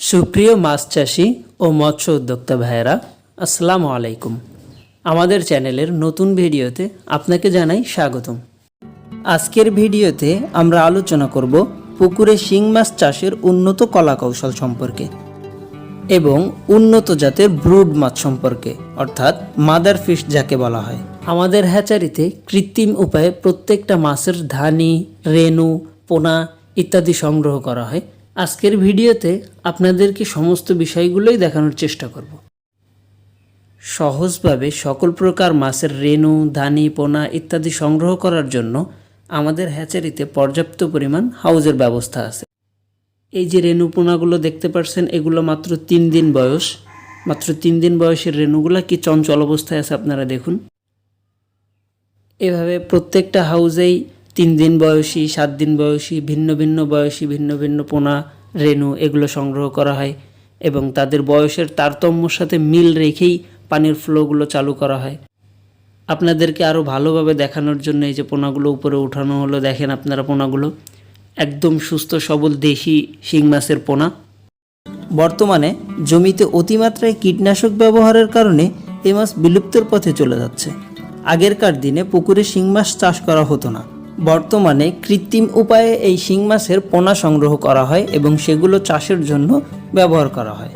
সুপ্রিয় মাছ চাষি ও মৎস্য উদ্যোক্তা ভাইয়েরা, আসসালামু আলাইকুম। আমাদের চ্যানেলের নতুন ভিডিওতে আপনাকে জানাই স্বাগতম। আজকের ভিডিওতে আমরা আলোচনা করব পুকুরে শিং মাছ চাষের উন্নত কলা কৌশল সম্পর্কে এবং উন্নত জাতের ব্রুড মাছ সম্পর্কে, অর্থাৎ মাদার ফিশ যাকে বলা হয়। আমাদের হ্যাচারিতে কৃত্রিম উপায়ে প্রত্যেকটা মাছের ধানি, রেণু, পোনা ইত্যাদি সংগ্রহ করা হয়। আজকের ভিডিওতে আপনাদেরকে সমস্ত বিষয়গুলোই দেখানোর চেষ্টা করব। সহজভাবে সকল প্রকার মাছের রেণু, ধানি, পোনা ইত্যাদি সংগ্রহ করার জন্য আমাদের হ্যাচারিতে পর্যাপ্ত পরিমাণ হাউজের ব্যবস্থা আছে। এই যে রেণু পোনাগুলো দেখতে পাচ্ছেন এগুলো মাত্র তিন দিন বয়স। মাত্র তিন দিন বয়সের রেণুগুলো কি চঞ্চল অবস্থায় আছে আপনারা দেখুন। এভাবে প্রত্যেকটা হাউজেই তিন দিন বয়সী, সাত দিন বয়সী, ভিন্ন ভিন্ন বয়সী, ভিন্ন ভিন্ন পোনা, রেণু এগুলো সংগ্রহ করা হয় এবং তাদের বয়সের তারতম্যর সাথে মিল রেখেই পানির ফ্লোগুলো চালু করা হয়। আপনাদেরকে আরও ভালোভাবে দেখানোর জন্য এই যে পোনাগুলো উপরে উঠানো হলো, দেখেন আপনারা পোনাগুলো। একদম সুস্থ, সবল দেশি শিং মাছের পোনা। বর্তমানে জমিতে অতিমাত্রায় কীটনাশক ব্যবহারের কারণে এই মাছ বিলুপ্তর পথে চলে যাচ্ছে। আগেরকার দিনে পুকুরে শিং মাছ চাষ করা হতো না। বর্তমানে কৃত্রিম উপায়ে এই শিং মাছের পোনা সংগ্রহ করা হয় এবং সেগুলো চাষের জন্য ব্যবহার করা হয়।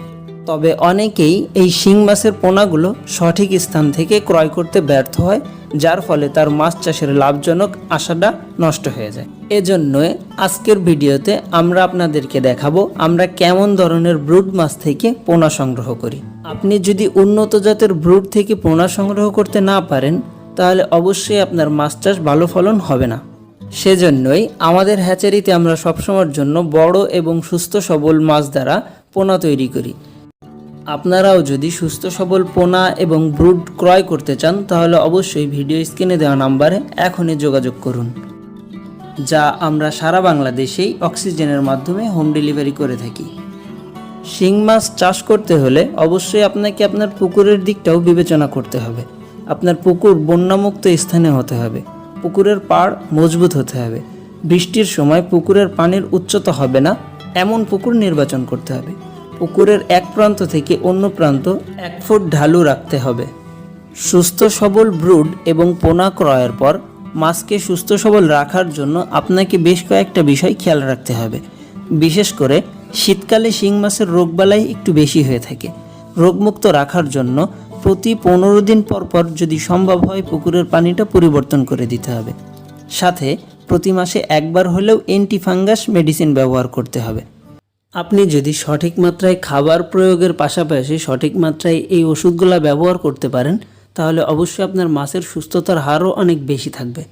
তবে অনেকেই এই শিং মাছের পোনাগুলো সঠিক স্থান থেকে ক্রয় করতে ব্যর্থ হয়, যার ফলে তার মাছ চাষের লাভজনক আশাটা নষ্ট হয়ে যায়। এজন্য আজকের ভিডিওতে আমরা আপনাদেরকে দেখাবো আমরা কেমন ধরনের ব্রুড মাছ থেকে পোনা সংগ্রহ করি। আপনি যদি উন্নত জাতের ব্রুড থেকে পোনা সংগ্রহ করতে না পারেন, তাহলে অবশ্যই আপনার মাছ চাষ ভালো ফলন হবে না। সেজন্যই আমাদের হ্যাচারিতে আমরা সবসময়ের জন্য বড় এবং সুস্থ সবল মাছ দ্বারা পোনা তৈরি করি। আপনারাও যদি সুস্থ সবল পোনা এবং ব্রুড ক্রয় করতে চান, তাহলে অবশ্যই ভিডিও স্ক্রিনে দেওয়া নাম্বারে এখনই যোগাযোগ করুন, যা আমরা সারা বাংলাদেশেই অক্সিজেনের মাধ্যমে হোম ডেলিভারি করে থাকি। শিং মাছ চাষ করতে হলে অবশ্যই আপনাকে আপনার পুকুরের দিকটাও বিবেচনা করতে হবে। আপনার পুকুর বন্যামুক্ত স্থানে হতে হবে। পুকুরের পাড় মজবুত হতে হবে। বৃষ্টির সময় পুকুরের পানির উচ্চতা হবে না, এমন পুকুর নির্বাচন করতে হবে। পুকুরের এক প্রান্ত থেকে অন্য প্রান্ত এক ফুট ঢালু রাখতে হবে। সুস্থ সবল ব্রুড এবং পোনা ক্রয়ের পর মাছকে সুস্থ সবল রাখার জন্য আপনাকে বেশ কয়েকটা বিষয় খেয়াল রাখতে হবে। বিশেষ করে শীতকালে শিং মাছের রোগবালাই একটু বেশি হয়ে থাকে। রোগমুক্ত রাখার জন্য প্রতি পনেরো দিন পর পর যদি সম্ভব হয় পুকুরের পানিটা পরিবর্তন করে দিতে হবে। সাথে প্রতি মাসে একবার হলেও অ্যান্টিফাঙ্গাস মেডিসিন ব্যবহার করতে হবে। আপনি যদি সঠিক মাত্রায় খাবার প্রয়োগের পাশাপাশি সঠিক মাত্রায় এই ওষুধগুলো ব্যবহার করতে পারেন, তাহলে অবশ্যই আপনার মাছের সুস্থতার হারও অনেক বেশি থাকবে।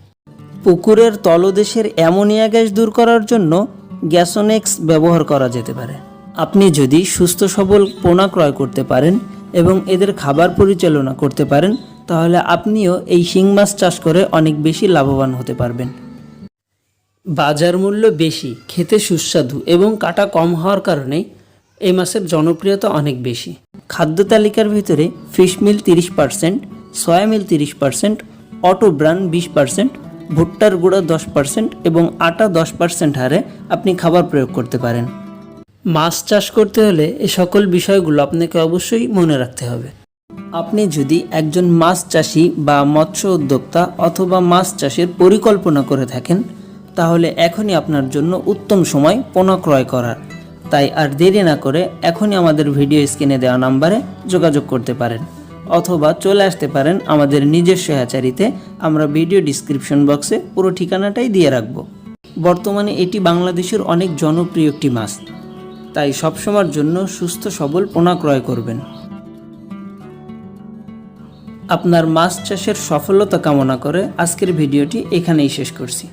পুকুরের তলদেশের অ্যামোনিয়া গ্যাস দূর করার জন্য গ্যাসোনেক্স ব্যবহার করা যেতে পারে। আপনি যদি সুস্থ সবল পোনা ক্রয় করতে পারেন এবং এদের খাবার পরিচালনা করতে পারেন, তাহলে আপনিও এই শিং মাছ চাষ করে অনেক বেশি লাভবান হতে পারবেন। বাজার মূল্য বেশি, খেতে সুস্বাদু এবং কাটা কম হওয়ার কারণে এই মাছের জনপ্রিয়তা অনেক বেশি। খাদ্য তালিকার ভিতরে ফিশ মিল তিরিশ পার্সেন্ট, সয়া মিল তিরিশ পার্সেন্ট, অটো ব্রান বিশ পার্সেন্ট, ভুট্টার গুঁড়া দশ পার্সেন্ট এবং আটা দশ পার্সেন্ট হারে আপনি খাবার প্রয়োগ করতে পারেন। মাছ চাষ করতে হলে এ সকল বিষয়গুলো আপনাকে অবশ্যই মনে রাখতে হবে। আপনি যদি একজন মাছ চাষি বা মৎস্য উদ্যোক্তা অথবা মাছ চাষের পরিকল্পনা করে থাকেন, তাহলে এখনই আপনার জন্য উত্তম সময় পোনা ক্রয় করার। তাই আর দেরি না করে এখনই আমাদের ভিডিও স্ক্রিনে দেওয়া নাম্বারে যোগাযোগ করতে পারেন অথবা চলে আসতে পারেন আমাদের নিজস্ব হ্যাচারিতে। আমরা ভিডিও ডিসক্রিপশন বক্সে পুরো ঠিকানাটাই দিয়ে রাখব। বর্তমানে এটি বাংলাদেশের অনেক জনপ্রিয় একটি মাছ। তাই সবসময়ের জন্য সুস্থ, সবল পোনা ক্রয় করবেন। আপনার মাছ চাষের সফলতা কামনা করে আজকের ভিডিওটি এখানেই শেষ করছি।